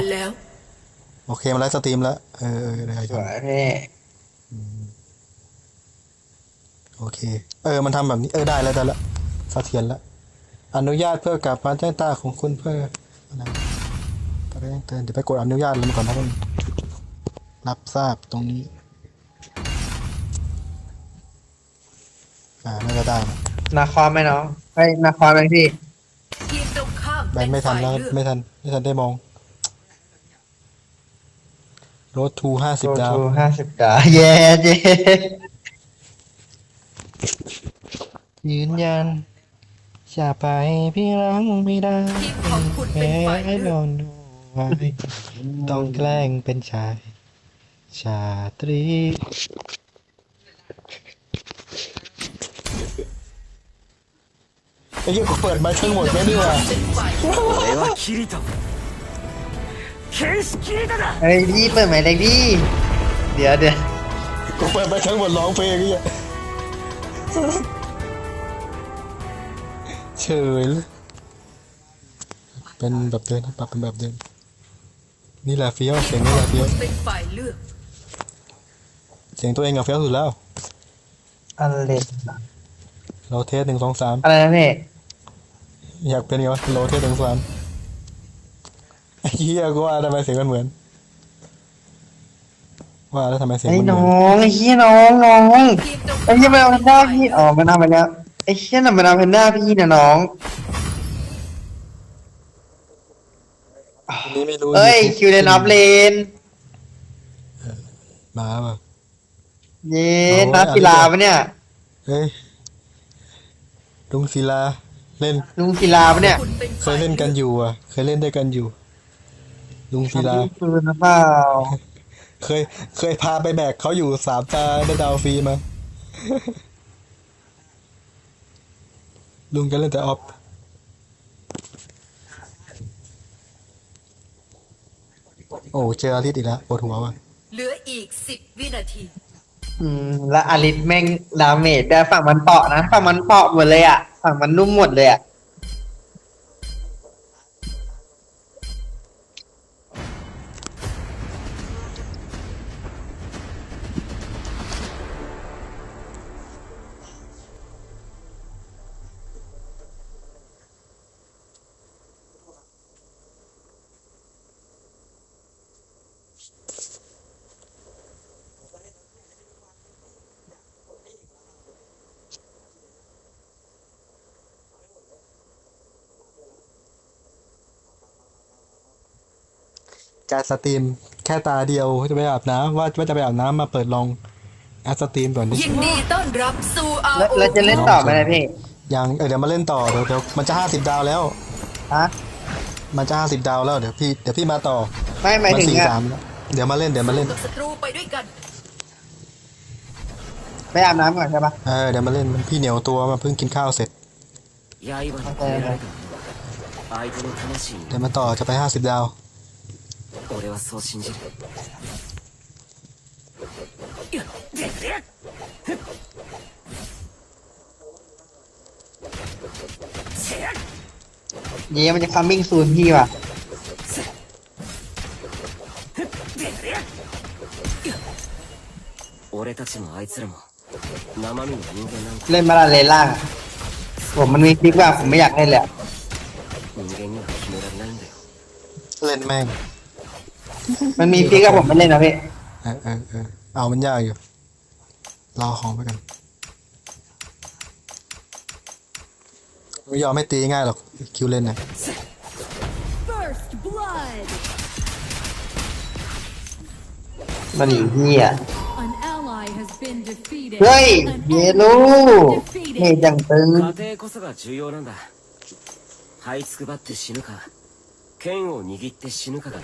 กันแล้ว โอเค มาไลฟ์สตรีมแล้ว เออเออได้สครับวยพี่โอเค เออ มันทำแบบนี้ เออ ได้แล้วได้แล้วเสถียรแล้ว อนุญาตเพื่อกลับมาแจ้งตาของคุณเพื่ออะไรไปแจ้งเตือนเดี๋ยวไปกดอนุญาตเลยก่อนนะคุณรับทราบตรงนี้ อ่า น่าจะได้นะนาคอมไหมน้องเฮ้ยนาคอมไหมพี่ ทีมตรงข้ามแบนไม่ทันแล้วเป็นฝ่ายเลือกไม่ทัน ไม่ทันได้มอง รถทูห้าสิบดาว ห้าสิบดาวเย้เย้ ยืนยันจะไปพี่รังไม่ได้ ทีมของคุณเป็น แพ้ ฝ่าย ให้ เลื น อก อนไว้ต้องแกล้งเป็นชาย ชาตรีไอ้ยี่กูเปิดมาทั้งหมดไม่ดีกว่า เป็นฝ่ายเลือก 俺はキリト剣士キリトだ เฮ้ยพี่เปิดไหมเด็กพี่เดี๋ยวเดี๋ยวกูเปิดมาทั้งหมดร้องเพลงเนี่ยเฉยเลยเป็นแบบเดิมปรับเป็นแบบเดิมนี่แหละเฟี้ยวเสียงนี่แหละเฟี้ยวเป็นฝ่ายเลือกเสียงตัวเองกับเฟี้ยวสุดแล้วอะไรเราเทสหนึ่งสองสามอะไรนะพี่อยากเป็นไงวะโลเทสหนึ่งสองสาม เหี้ยกูว่าทำไมเสียงมันเหมือน ว่าแล้วทำไมเสียงไอ้มันเหมืน้ออนงไอ้เฮียน้องน้องทีมตรงไอ้เฮียมันเอาแพนด้าพี่อ๋อมันเอาไปแล้วไอ้เฮียน่ะมันเอาแพนด้าพี่นะน้องอันนี้ไม่รู้เอ้ยคิวเลนออฟเลนมาป่ะ เย้นัดกีฬาปะเนี่ยเฮ้ยลุงศิลาเล่นลุงกีฬาปะเนี่ยคุณเป็นเคฝ่ายยเล่นกันลือกอยู่อะ เคยเล่นด้วยกันอยู่ ลุงศิลาปืนหรือเปล่าเคย เคยพาไปแบกเขาอยู่สามตาได้ดาวฟรีมา ลุงก็เล่นแต่ออฟโอ้เจออาริสอีกแล้วปวดหัวว่ะเหลืออีกสิบวินาที อืม แล้วอาริสแม่งดาเมจแต่ฝั่งมันเปาะนะ ฝั่งมันเปาะหมดเลยอะ ฝั่งมันนุ่มหมดเลยอะ การสตรีมแค่ตาเดียวจะไปอาบน้ำว่าว่าจะไปอาบน้ำมาเปิดลองแอดสตรีมก่อนดิ ยินดีต้อนรับสู่ แล้ว RO แล้วจะเล่นต่อไหมนะพี่ ยังเออเดี๋ยวมาเล่นต่อเดี๋ยวเดี๋ยวมันจะห้าสิบดาวแล้ว ฮะ มันจะห้าสิบดาวแล้วเดี๋ยวพี่เดี๋ยวพี่มาต่อ ไม่หมาย มัน ถึง สี่ อ่ะ สามแล้วเดี๋ยวมาเล่นเดี๋ยวมาเล่น กับศัตรูไปด้วยกัน ไปอาบน้ำก่อนใช่ปะ เออเดี๋ยวมาเล่นมันพี่เหนียวตัวมาเพิ่งกินข้าวเสร็จ 刃に込められた相手の魂に เดี๋ยวมาต่อจะไปห้าสิบดาว 俺 はそう信じるいやでくれ เย้มันจะคัมมิ่งซูนพี่ว่ะ 俺たちもあいつらも生身の人間なんだ เล่นมาลาเลนล่างอะผมมันมีคลิกว่าผมไม่อยากเล่นเลยอะ 人間には決められないんだよ เล่นแม่ง มันมีคลิกกับผมไม่เล่นนะพี่ เออเออเออเอามันยากอยู่รอของไปกันไม่ยอมไม่ตีง่ายหรอกคิวเล่นนะ First blood. มันหนีพี่อ่ะ An ally has been defeated. เฮ้ย An เย enemy ลู has been เมจ defeated. จังตึง 家庭こそが重要なんだ這いつくばって死ぬか剣を握って死ぬかがね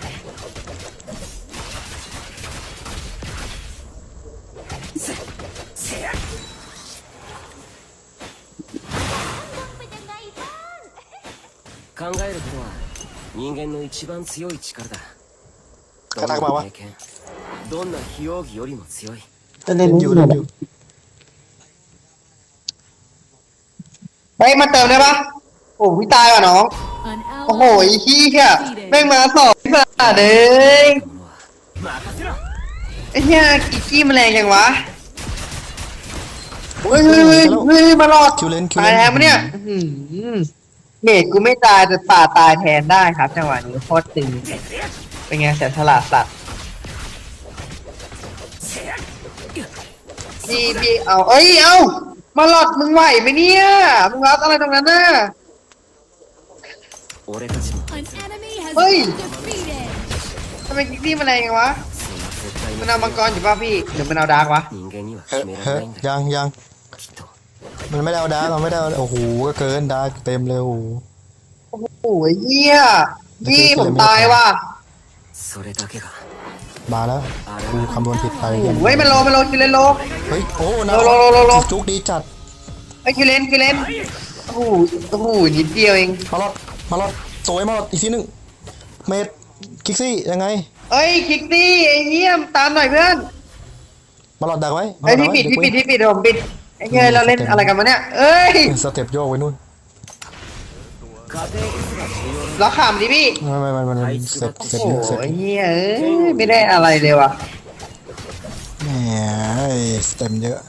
考えることは人間の一番強い力だどんな経験どんな非容疑よりも強い จะเล่น เล่นอยู่เล่นอยู่ เฮ้ยมาเติมได้ปะโอ้พี่ตายว่ะน้อง An โอ้โห ally ไอ้ has ขี้ been แค่ defeated. แม่งมาสองส มาเด้ยไอ้เหี้ยกิกกี้มันแรงยังวะเฮ้ยเฮ้ยเฮ้ยเฮ้ยมาหลอด คิวเลนคิว ตาย เลน แทนปะเนี่ยอื้อหือ เมดกูไม่ตายแต่ป่าตายแทนได้ครับ จังหวะนี้โคตรตึงเป็นไงแสนฉลาดสัตว์ดีบีเอาเอ้ยเอามาหลอดมึงไหวไหมเนี่ยมึงรับอะไรตรงนั้นน่ะเฮ้ยทำไมนี่มาแรงวะมันเอามังกรอยู่ป่ะพี่หรือมันเอาดาร์กวะยังยัง มันไม่ได้เอาดาร์กเราไม่ได้เอาโอ้โหก็เกินดาร์กเต็มเลยโอ้โห โอ้โหเหี้ยพี่ผมตายว่ะ それだけが มาแล้วกูคำนวณผิดไปเหี้ย เฮ้ยมันโลมันโลคิวเลนโล เฮ้ยโอ้นะ โลโลโลโล จุกดีจัด ไอ้ยคิวเลนคิวเลนโอ้โหโอ้โหนิดเดียวเอง มาลอดมาลอดสวยมาลอดอีกทีหนึงเมดคิกซี่ยังไง เอ้ยคิกซี่ไอ้เหี้ยมตามหน่อยเพื่อน มาลอดดักไว้มาล ไอ้ อย ดดั พี่ กไว้ ปิด เดี๋ พี่ ยว ปิดพี่ปิดเดี๋ยวผมปิด ไอ้เงี้ยเราเล่นอะไรกันมาเนี่ย เอ้ย สเต็ปโยกไว้นู่นล็อกขามดิพี่ ไม่ไม่ไม่ไม่สเสร็จโอ้เสร็จโอ้เงี้ยเอ้ยไม่ได้อะไรเลยว่ะ แหมสเต็มเยอะ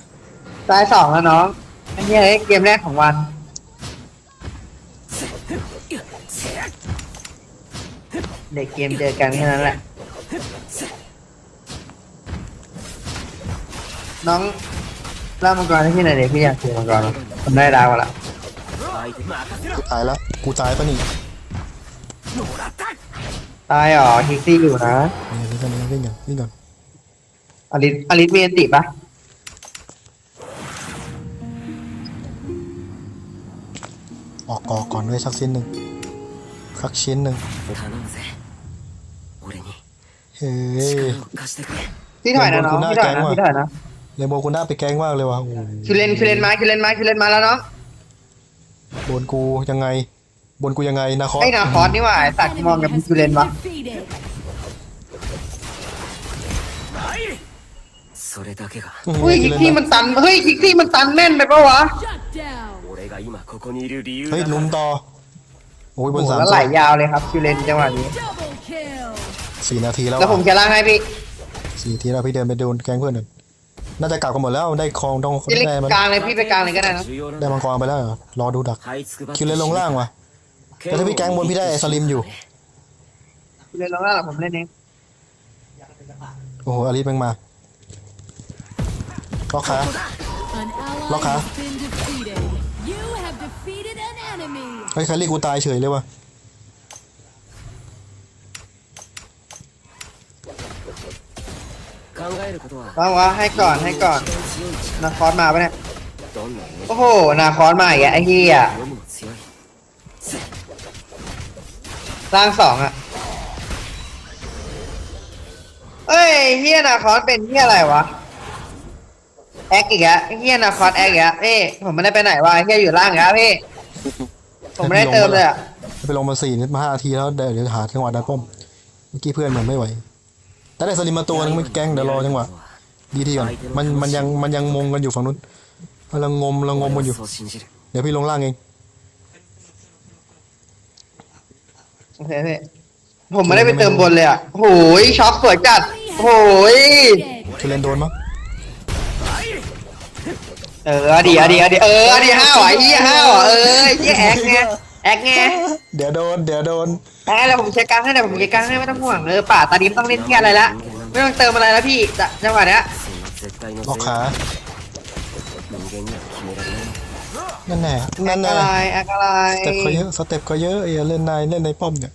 ตายสองแล้วน้องไอ้เงี้ยเอ้เกมแรกของวัน เด็กเกมเจอกันแค่นั้นแหละ น้อง ล่ามังกรที่ไหนเนี่ยพี่อยากเจอมังกรมันได้ดาวละกูตายแล้ว กูตายปะนี่ตายอ๋อฮิกซี่อยู่นะเล่นกันเล่นกันเล่นกนอลิอลิสมีอันติปะออกกอก่อนด้วยสักชิ้นหนึ่งสักชิ้นหนึ่งเฮ้ยที่ถ่ายนะน้องที่ถ่ายนะที่ถ่ายนะ เลนโบคุกูน้าไปแกล้งมากเลยว่ะคิวเลนคิวเลนมาคิวเลนมาคิวเลนมาแล้วเนาะบนกูยังไง บนกูยังไงนาคอสไอ้นาคอสนี่หว่าไสัตว์มองกับคิวเลนวะเฮ้ยคิกที่มันตันเฮ้ยคิกที่มันตันแม่นไปปะวะเฮ้ยลุมต่อโอ้ยบนสามแล้วไหลยาวเลยครับคิวเลนจังหวะนี้สี่นาทีแล้วแล้วผมจะล่างให้พี่สี่นาทีแล้วพี่เดินไปโดนแกงเพื่อนหนึ่ง น่าจะกลับกันหมดแล้วได้คลองต้องได้กลางเลยพี่ไปกลางเลยก็ได้นะได้มังกรไปแล้วรอดูดักคิวเลยลงล่างวะแต่ถ้าพี่แกงบนพี่ได้สลิมอยู่คิวเลยลงล่างผมเล่นเองโอ้โหอลิสแม่งมาล็อกขาล็อกขาเฮ้ยคารีกูตายเฉยเลยวะ ว่างวะให้ก่อนให้ก่อน นาคอนมาปะเนี่ย โอ้โห นาคอนมาอีกอะไอ้เฮียร่างสองอะเอ้ยเฮียนาคอนเป็นเฮียอะไรวะ แอคอีกแอะเฮียนาคอนแอคอีกอะพี่ผมไม่ได้ไปไหนวะเฮียอยู่ล่างอีแล้วพี่ ผมไม่ได้เติมเลยอะไปลงมาสี่นิดมาห้านาทีแล้วเดี๋ยวหาจังหวะดักก้มเมื่อกี้เพื่อนมันไม่ไหว ถ้าได้สลิมมาตัวนึงไม่แกล้งเดี๋ยวรอจังหวะดีทีก่อนมันมันยังมันยังงงกันอยู่ฝั่งนู้นกำลังงมกำลังงมกันอยู่ เดี๋ยวพี่ลงล่างเองโอเคผมไม่ได้ไปเติมบนเลยอะโหยช็อคสวยจัดโหยทุเรนโดนมั้งเออดีอะดีอะดีเออดีห้าวอ้เฮ้าวเออไอ้แอกไง แอกไงเดี๋ยวโดน เดี๋ยวโดนแอกเดี๋ยวผมเช็คกลางให้เดี๋ยวผมเช็คกลางให้ไม่ต้องห่วงเออป่าตอนนี้มต้องเล่นแค่อะไรละไม่ต้องเติมอะไรแล้วพี่จะจังหวะเนี้ยบอกขานั่นแน่นั่นแน่อะไรอะไรสเต็ปเขาเยอะสเต็ปเขาเยอะเล่นนายเล่นในป้อมเนี่ย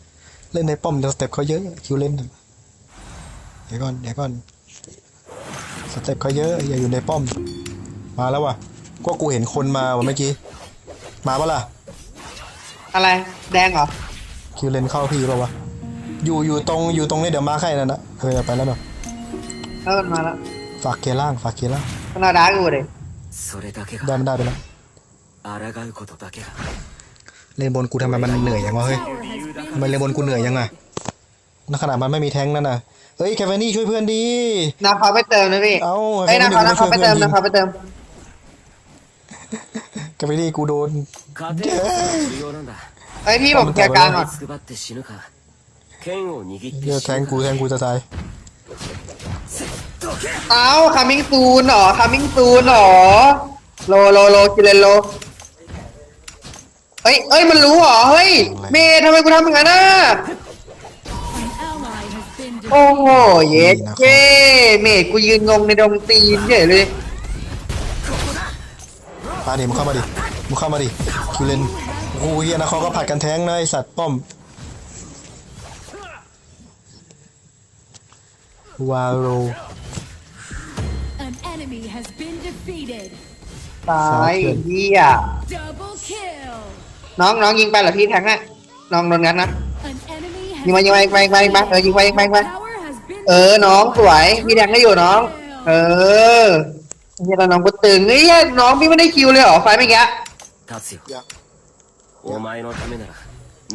เล่นในป้อมแต่สเต็ปเขาเยอะคิวเล่นเดี๋ยวก่อนเดี๋ยวก่อนสเต็ปเขาเยอะอย่าอยู่ในป้อม มาแล้วว่ะก็กูเห็นคนมาว่ะเมื่อกี้มาปะล่ะ อะไร แดงเหรอ คิวเลนเข้าพี่ป่าวะ อยู่อยู่ตรงอยู่ตรงนี้เดี๋ยวมาใครนั่นนะเฮ้ยไปแล้วเนาะเออมาแล้ว ฝากเกล่าง ฝากเกล่างขนาดากูเลยได้ไม่ได้ไปแล้วเล่นบนกูทำไมมันเหนื่อยอยังวะเฮ้ยทำไมเล่นบนกูเหนื่อยยังไงนขนาดมันไม่มีแท้งนั่นน่ะเฮ้ยแคฟเฟนี่ช่วยเพื่อนดีนาคาไปเติมนะพี่ เอ้าไอ้นาคานาคาไปเติมนาคาไปเติม จะไปดีกูโดนไอพี่ผมแกกลางก่อนเดี๋ยวแทงกูแทงกูจะตายเอ้าคามิงตูนหรอคามิงตูนหรอโลโลโลกิเลนโลเฮ้ยเอ้ยมันรู้เหรอเฮ้ยเมย์ทำไมกูทำอย่างนั้นน่ะโอ้โหเย้เจ้เมย์กูยืนงงในดงตีนเฉยเลย มาดิมึงเข้ามาดิมึงเข้ามาดิคิวเลนโอ้โหเฮียนะเขาก็ผัดกันแทงนะไอสัตว์ป้อมวาโร An enemy has been defeated. ตายเฮีย Double kill. น้องน้องยิงไปเหรอพี่แทงน่ะน้องโดนงั้นนะ An enemy has ยิงมายิงมายิงมายิงมายิงมาเออยิงไปยิงไปยิงไป Tower has been เออน้องสวยพี่แทงก็อยู่น้อง เออ เฮียแต่น้องกูตึงเฮ้ยน้องพี่ไม่ได้คิวเลยเหรอไฟเมื่อกี้ 立つよ อยาก お前のためなら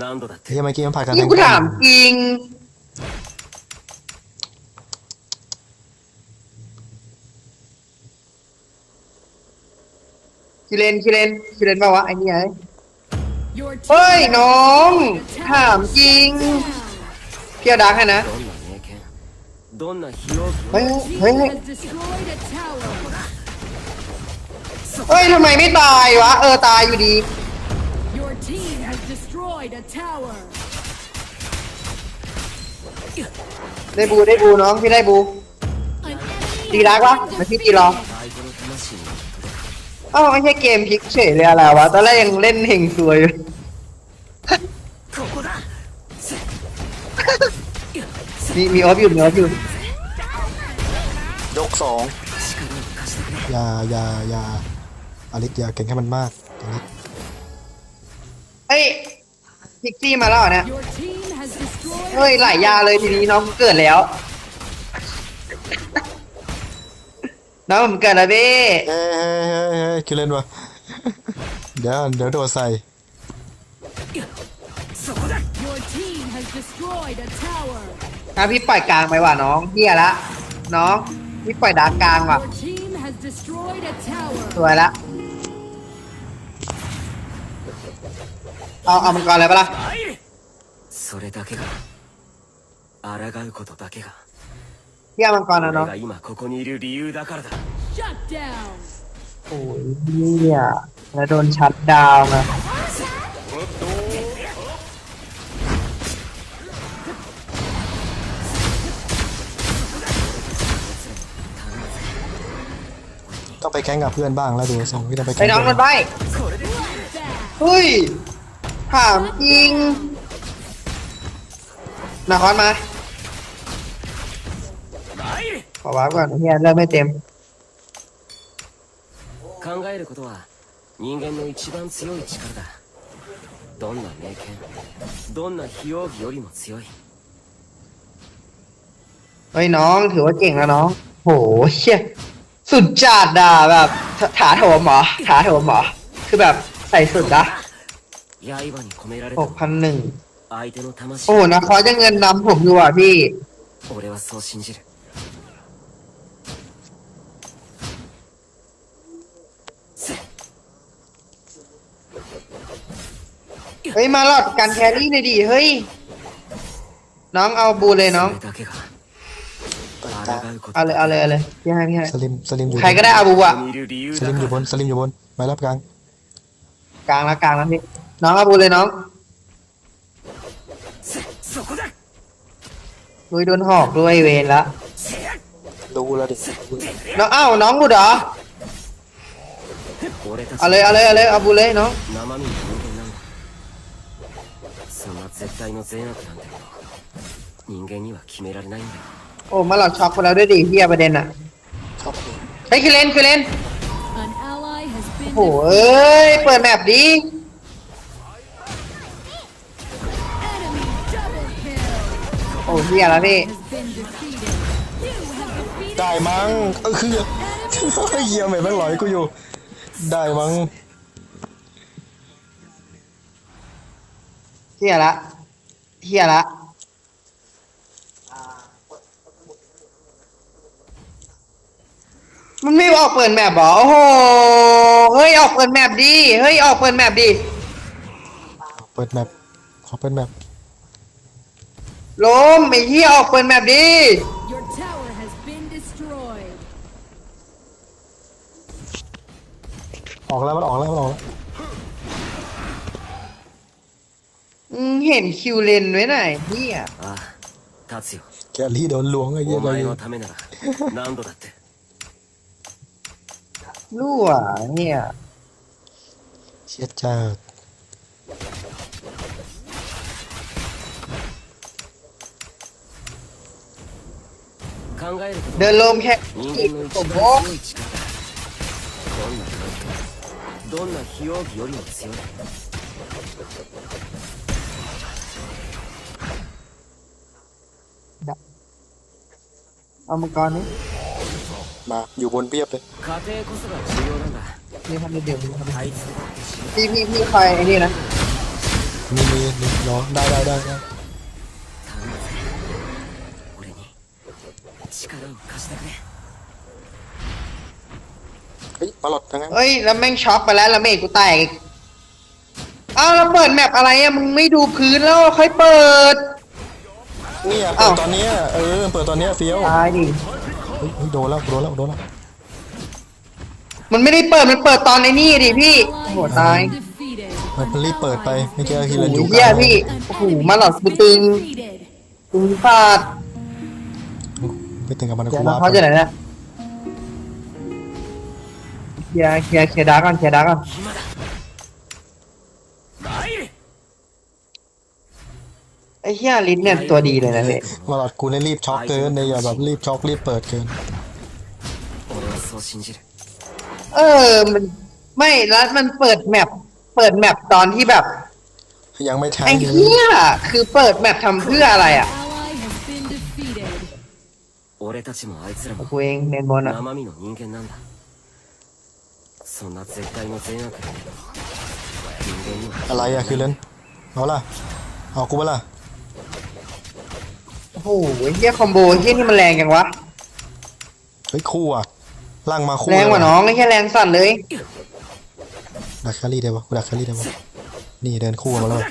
何度だって เฮียเมื่อกี้มันผัดกันแท นี่ ง กู ป้อ ถาม ม จริงคิเลนคิเลนคิเลนเปล่าวะไอ้เนี่ย Your เฮ้ย team น้องถามจริง down. เพียวดักให้นะ どんな名剣どんな非容疑 เฮ้ย Team เฮ้ยเฮ้ย has destroyed a tower. เฮ้ยทำไมไม่ตายวะ เออตายอยู่ดีได้บูได้บูน้องพี่ได้บูตีรักวะมันพี่ตีรองเอ้าไม่ใช่เกมพลิกเฉยเลยอะไรวะ ตอนแรกยังเล่นเฮงซวยอยู่ มีมีออฟอยู่มีออฟอยู่ยกสองอย่าอย่าอย่า อลิสอย่าเก่งให้มันมากอลิสเฮ้ยพิกซี่มาแล้วเหรอเนี่ย Your team has destroyed เฮ้ยหลายยาเลยทีนี้น้องเกิดแล้ว น้องผมเกิดแล้วเบ้เฮ้ยเฮ้ยเฮ้ยเฮ้ยคิวเลนวะ เดี๋ยวเดี๋ยวโดดใส่ Your team has destroyed a tower. ถ้าพี่ปล่อยกลางไปว่ะน้องเฮียละ น้องพี่ปล่อยดาร์กกลางว่ะ Your team has destroyed a tower. สวยละ เอาเอามังกรเลยปะล่ะ それだけが抗うことだけが พี่เอามังกรนะ 俺 น้อง が今ここにいる理由だからだ Shut down. โอ้ยเฮียแล้วโดนชัดดาวน์นะ ต้องไปแข่งกับเพื่อนบ้างแล้วดูทรงที่ต้องไป ไอ้ แข่ง น้อง กั มัน นไป เฮ้ย ถามจริงนาคอนมา ขอวาร์ปก่อนเฮียเริ่มไม่เต็ม 考えることは人間の一番強い力だどんな名剣どんな非容疑よりも強い เฮ้ยน้องถือว่าเก่งแล้วน้อง โหเชี่ยสุดจัดอ่ะแบบถถาโถมเหรอถาโถมเหรอ คือแบบใส่สุดนะ 刃に込められ ห た กพันหนึ่ง 相手の魂 โอ้โหนาคอนจะเงินนำผมอยู่อ่ะพี่ 俺はそう信じる เฮ้ย มาหลอดกันแครี่หน่อยดิ เฮ้ย น้องเอาบูเลยน้อง それだけが抗うこと เอาเลยเอาเลยเอาเลยพี่ให้พี่ให้ สลิมสลิมอยู่ ใครก็ได้เอาบู こ อ่ะ こにいる理由 ส だ ลิม か อยู่บ ら นสลิมอยู่บนไปรับกลาง กลางแล้วกลางแล้วพี่ น้องอาบูเลยน้องอุ้โดนหอกด้วยเวรละดูแล้วดิน้องอ้าวน้องบูดเหรออะไรอะไรอะไรยอาบูเลยน้องโอ้มาหลอกช็อกคนเราด้วยดิเฮียประเด็นอะไอ้คือเลนคือเลนโอ้โหเอ้ยเปิดแมปดี โอ้เฮียแล้วพี่ has been defeated. You have defeated ได้มั้งเออคือเยี่ยมเลยแม่งหลอยกูอยู่ ได้มั้งเฮียละเฮียละมันไม่ออกเปิดแมปเหรอโอ้โหเฮ้ยออกเปิดแมปดิเฮ้ยออกเปิดแมปดิเปิดแมปขอเปิดแมป ล้มไอ้เหี้ยออกเปิดแมปดิ Your tower has been destroyed. ออกแล้วมันออกแล้วมันออกแล้ว อืมเห็นคิวเลนไว้ไหนเหี้ย ああ立つよ แกลี่โดนล้วงไอ้เหี้ย お ใจ 前 เย็ の น ためなら何度だって รั่วเนี่ย เชียจ้า เดินลมแค่ 人間の一 ผม 番 โอ้ 強い力だどんな環境どんな非容疑よりも強い เอามังกรนี่ มาอยู่บนเพียบเลย 家庭こそが重要なんだ นี่ทำได้เดียวนี่ทำได้ あいつ พี่พี่พี่คอยไอ้นี่นะ มีมีมีรอได้ได้ได้ 力を貸してくれ เฮ้ยมาหลอดยังไง เอ้ยแล้วแม่งช็อกไปแล้วแล้วเมฆกูแตกอีกอ้าวแล้วเปิดแมปอะไรอะมึงไม่ดูพื้นแล้วค่อยเปิด เนี่ยเปิ อ้า ด ว ตอนเนี้ยเออเปิดตอนเนี้ยเฟี้ยว ตายดิ เฮ้ยเฮ้ยโดนแล้วโดนแล้วโดนแล้ว มันไม่ได้เปิดมันเปิดตอนในนี่ดิพี่โอ้โห Ally ตาย has been defeated. มันรีบเปิดไปไม่เจอฮิ โอ้ รัน โห ยู เหี้ยพี่ An โอ้โห enemy มาหลอด has กู been ตึง defeated. ตึงฟาด ไปตึงกับมันนะ เดี๋ย กู วนะ ว่า เขาจะไหนนะเคลียร์เคลียร์เคลียร์ดาร์กก่อนเคลียร์ดาร์กก่อน 参れ ไอ้เหี้ยลิ้นเนี่ยตัวดีเลยนะพี่ มาหลอดกูเนี่ยรีบช็อกเกินเนี่ยอย่าแบบรีบช็อกรีบเปิดเกิน 俺はそう信じる เออมันไม่แล้วมันเปิดแมปเปิดแมปตอนที่แบบ ยังไม่แทง ไอ้ ดี เหี้ยคือเปิดแมปทำเพื่ออะไรอ่ะ 俺たちもあいつらも กูเองเมนบอลอ่ะ 生身の人間なんだそんな絶対の善悪だけど人間には อะไรอะคือเลนเอาล่ะเอากูเปะล่า โอ้โหไอ้เหี้ยคอมโบไอ้เหี้ยนี่มันแรงจังวะ เฮ้ยคู่อะล่างมาคู่ แรงกว่าน้องไอ้เหี้ยแรงสั่นเลย ดักแครี่ได้ปะกูดักแครี่ได้ปะนี่เดินคู่มาแล้ว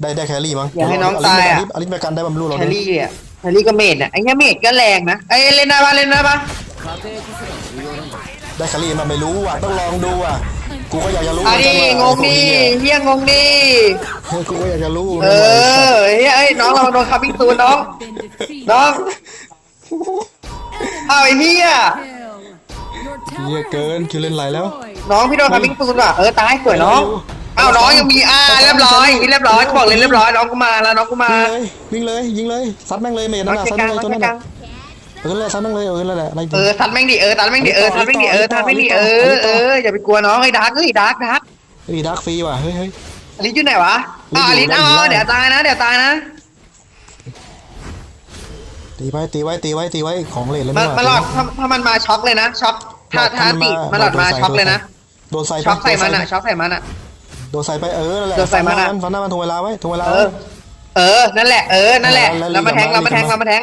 ได้ได้แครี่มั้ง อย่าให้น้องตายอะ อลิสไปกันได้บรรลุเรา แครี่อ่ะ แฮร์รี่ก็เมดอะไอ้เนี้ยเมดก็แรงนะไอ้เล่นได้ปะเล่นได้ปะได้คารี่มาไม่รู้ว่ะต้องลองดูอะกูก็อยากจะรู้อันนี้งงดิเฮียงงดิกูก็อยากจะรู้เออเฮ้ยน้องเราโดนคาบิ้งตูนน้องน้องเอาไอ้เฮียเฮียเกินคิวเล่นไรแล้ว น้องพี่โดนคาบิ้งตูนว่ะเออตายสวยน้อง อ้าวน้องยังมีอ่าเรียบร้อยอย่างนี้เรียบร้อยกูบอกเลยเรียบร้อยน้องกูมาแล้วน้องกูมาวิ่งเลยวิ่งเลยยิงเลยซัดแม่งเลยเมย์น้อนั่งนน่ะเช็คซัดกลาแม่งงน้เลยองตัวเช็คนั้นกลางน่ะเออเลยซัดแม่งเลยเออนั่นแหละอะไรเออทันแม่งดิเออทันแม่งดิเออทันแม่งดิเออทันแม่งดิเออเอออย่าไปกลัวน้องไอ้ดาร์กเฮ้ยดาร์กดาร์กเฮ้ยดักฟรีว่ะเฮ้ยเฮ้ยอลิสอยู่ไหนวะอ่าอลิสอยู่เอาอยู่เดี๋ยวตายนะเดี๋ยวตายนะตีไว้ตีไว้ตีไว้ตีไว้ของเลนแล้วมานี่หว่ามาหลอดถ้าถ้ามันมาช็อกเลยนะช็อกถ้าถ้าติมาหลอดมาช็อกเลยนะโดนใส่ช็อกใส่มันอะโดช็อกใส่มันอะ โดนใส่ไปเออนั่นแหละ โดนใส่มันอะ ฟันหน้ามันทวงเวลาไว้ทวงเวลา เอ ไว้ อ เออ นั่นแหละ เออ นั่นแหละ แล้ว เรามาแทง แล้ว เรามาแทง แล้ว เรามาแทง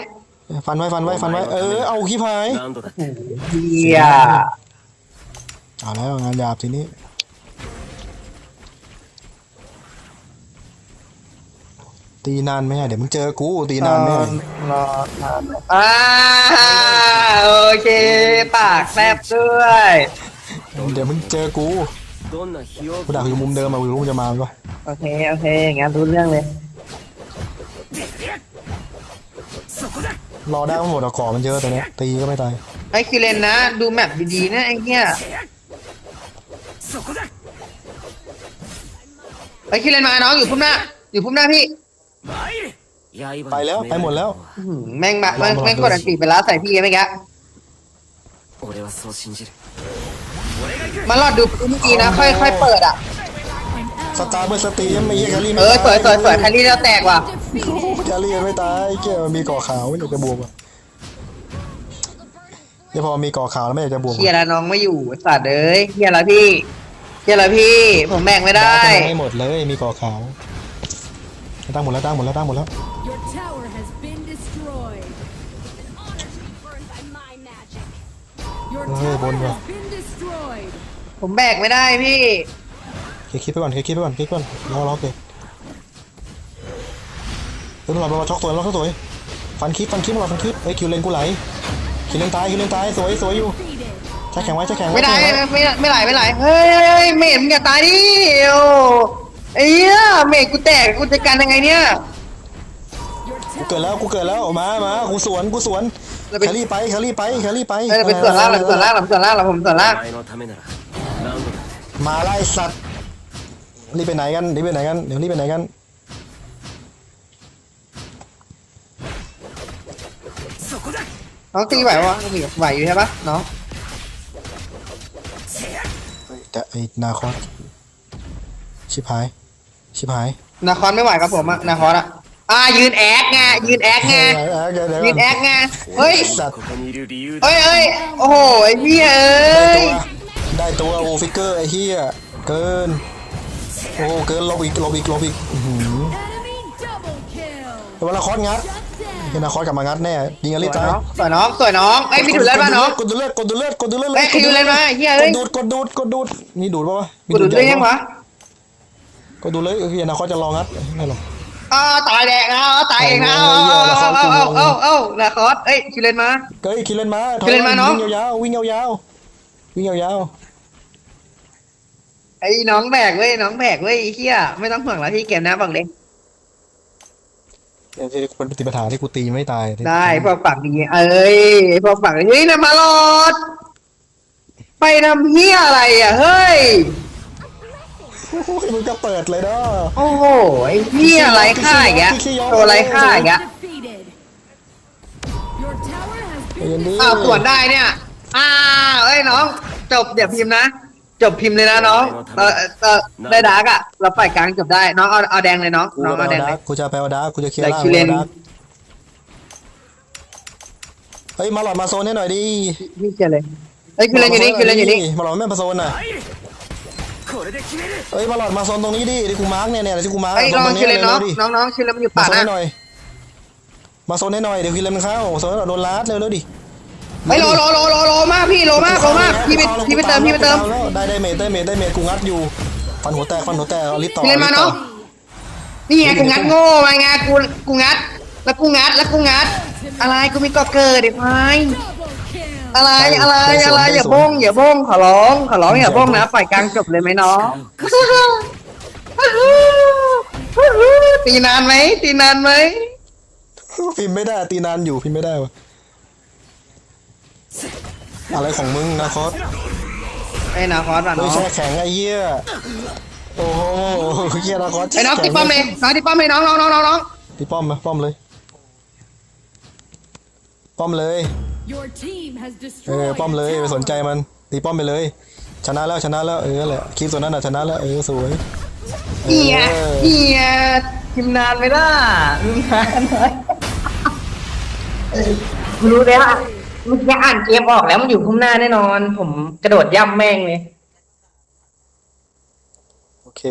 ฟันไว้ฟันไว้ฟันไว้เออเอาขี้พาย 何度だって เฮีย เอาแล้วงานหยาบทีนี้ ตีนานไหมอะเดี๋ยวมึงเจอกูตีนานไหม รอรออ่าโอเค ปากแซบด้วย เดี๋ยวมึงเจอกู どんな非容 กูดักอยู่มุมเดิมมาวิวรู้มันจะมาไหวะโอเค โอเค งั้นรู้เรื่องเลย รอได้ก็หมดเอาก่อมันเยอะตอนนี้ตีก็ไม่ตายไอ้คิวเลนนะ ดูแมปดีๆนะไอ้เงี้ยไอ้คิวเลนมาน้องอยู่พุ่มหน้า อยู่พุ่มหน้าพี่ ไปแล้วไปหมดแล้ว แม่งมาแม่งกดอันตีไปแล้วใส่พี่ไม่แก มาหลอดดูเมื่อกี้นะ ค่อยค่อยเปิดอะ สตาร์เบอร์สตรีมไม่เยี่ยแคลรี่ไม่เออสวยสวยสวยแคแคลรี่เราแตกว่ะแคลรี่ไม่ตายเกี่ยวมีก่อขาวไม่อยากจะบวกว่ะเดี๋ยวพอมีก่อขาวแล้วไม่อยากจะบวกเฮียละน้องไม่อยู่สัตว์เอ้ยเฮียละพี่เฮียละพี่ ผมแบ่งไม่ได้ไม่หมดเลยมีก่อขาวตั้งหมดแล้วตั้งหมดแล้วตั้งหมดแล้ว Your tower has been destroyed. Your Ôi, tower buồn quá. has been destroyed. ผมแบกไม่ได้พี่ เคลียร์คลิปไปก่อนเคลียร์คลิปไปก่อนคลิปก่อนรอรอเกเฮ้ยมันหลอดมาช็อกสวยเราช็อกสวยฟันคลิปฟันคลิปมันหลอดฟันคลิปเฮ้ยคิวเลนกูไหลคิวเลนตายคิวเลนตายสวยสวยอยู่ Defeated. ใช้แข็งไว้ใช้แข็งไว้ไม่ได้ใช้แข็งว้ไม่ได้ไม่ไหลไม่ไหลเฮ้ยเฮ้ยเฮ้ยเมดมึงอย่าตายดิโอ้ไอ้เหี้ยเมดกูแตกกูจัดการยังไงเนี่ย Your กูเกิดแล้วกูเกิดแล้วมามากูสวนกูสวน เราไปแครี่ไปแครี่ไปแครี่ไปเราไปส่วนล่างเราไปส่วนล่างเราไปส่วนล่างเราผมส่วนล่างมาไล่สัตว์รีบไปไหนกันรีบไปไหนกันเดี๋ยวรีบไปไหนกันน้องตีไหววะไหวอยู่ใช่ปะน้องแต่ไอ้นาคอนชิบหายชิบหายนาคอนไม่ไหวครับผมอะนาคอนอะ อ่ายืนแอกไงยืนแอกไงยืนแอกไงเฮ้ยเฮ้ยเฮ้ยโอ้โหไอ้เหี้ยเอ้ยได้ตัวโอฟิกเกอร์ไอ้เหี้ยเกินโอ้เกินลบอีกลบอีกลบอีกเวลาคอดงัดเวลาคอดกลับมางัดแน่ยิงอลิจ้าสวยน้องสวยน้องไอ้มีดูดเลือดป่ะน้องกดดูดเลือดกดดูดเลือดกดดูดเลือดไอ้คิวเลือดมาเฮียเอ้ยกดดูดกดดูดกดดูดนี่ดูดป่ะวะกดดูดเลือดยังวะกดดูเลยเฮียนะคอสจะรองัดไม่หรอก อ้าวตายแดกเอาเอาตายเองนะเอาเอาเอาเอาเอาเอาเอานาคอนเอ้ยคิวเล่นมา เฮ้ยคิดเล่นมาคิดเล่นมาเนอะ วิ่งยาวๆวิ่งยาวๆวิ่งยาวไอ้น้องแบกเว้ยน้องแบกเว้ยไอ้เหี้ยไม่ต้องห่วงแล้วที่เกมนะบอกเลยๆเนี่ยที่เป็นปฏิปทาที่กูตีไม่ตายได้พวกฝั่งดีเอ้ยพวกฝั่งเฮ้ยนะมาหลอด ไปทำเหี้ยอะไรอะเฮ้ยโอ้ย มึงจะเปิดเลยเด้ะโอ้โหไอ้เนี่ยอะไรค่าอย่างเงี้ยโชว์ไรค่าอย่างเงี้ยอ้าวสวนได้เนี่ย อ้าวเอ้ยน้อง จบเดี๋ยวพิมพ์นะ จบพิมพ์เลยนะน้องเออเออได้ดาร์กอะ เราฝ่ายกลางจบได้น้องเอาเอาแดงเลยน้องน้องเอาแดงเลยกูจะไปเอาดาร์กกูจะเคลียร์ล่างเอาดาร์กเฮ้ยมาหลอดมาโซนนี้หน่อยดิพี่เคลียร์เลยเฮ้ยคิวเลนอยู่นี่คิวเลนอยู่นี่มาหลอดแม่มาโซนน่อ เฮ้ยมาหลอดมาโซนตรงนี้ดิที่กูมาร์กเนี่ยเนี่ยที่กูมาร์กไอ้ยลองตรงคิวเลนน้องดิน้องน้องคิวเลนมันอยู่มาป่าโซนนะให้หน่อยมาโซนให้หน่อยเดี๋ยวคิวเลนมันเข้าโซนให้เราโดนลัดเร็วเร็วดิไอ้ยโลโลโลโลโลมากพี่โลมากโลมากพี่ไปพี่ไปเติมพี่ไปเติมได้ได้เมทได้เมทได้เมทกูงัดอยู่ฟันหัวแตกฟันหัวแตกเอาลิตต่อคิวเลนมาเนาะนี่ไงกูงัดโง่มาไงกูกูงัด แล้วกูงัดแล้วกูงัด อะไรกูมีก่อเกิดไอ้พาย double kill. อะไรอะไรอะไรอย่าบ้งอย่าบ้งขอร้องขอร้องอย่าบ้งนะปล่อยกลางจบเลยไหมน้องตีนานไหมตีนานไหมพิมพ์ไม่ได้ตีนานอยู่พิมพ์ไม่ได้วะอะไรของมึงนะคอสไอ้นาคอสว่ะเฮ้ยน้องแช่แข็งไอ้เหี้ยโอ้โหเหี้ยนะคอสไอ้น้องตีป้อมเลยน้องตีป้อมเลยน้องน้องน้องน้องน้องตีป้อมมาป้อมเลย ป้อมเลย Your team has เออ destroyed ป้อมเลย a ไปสนใจ tower. มันตีป้อมไปเลย ชนะแล้วชนะแล้วเออแหละคลิปตัวนั้นน่ะชนะแล้วเออสวยเฮียเออเฮียทิมนานไหมล่ะนานไหมรู้แล้วอะเมื่อกี้อ่านเกมออกแล้วมันอยู่คุ้มหน้าแน่นอน ผมกระโดดย่ำแม่งเลย โอเค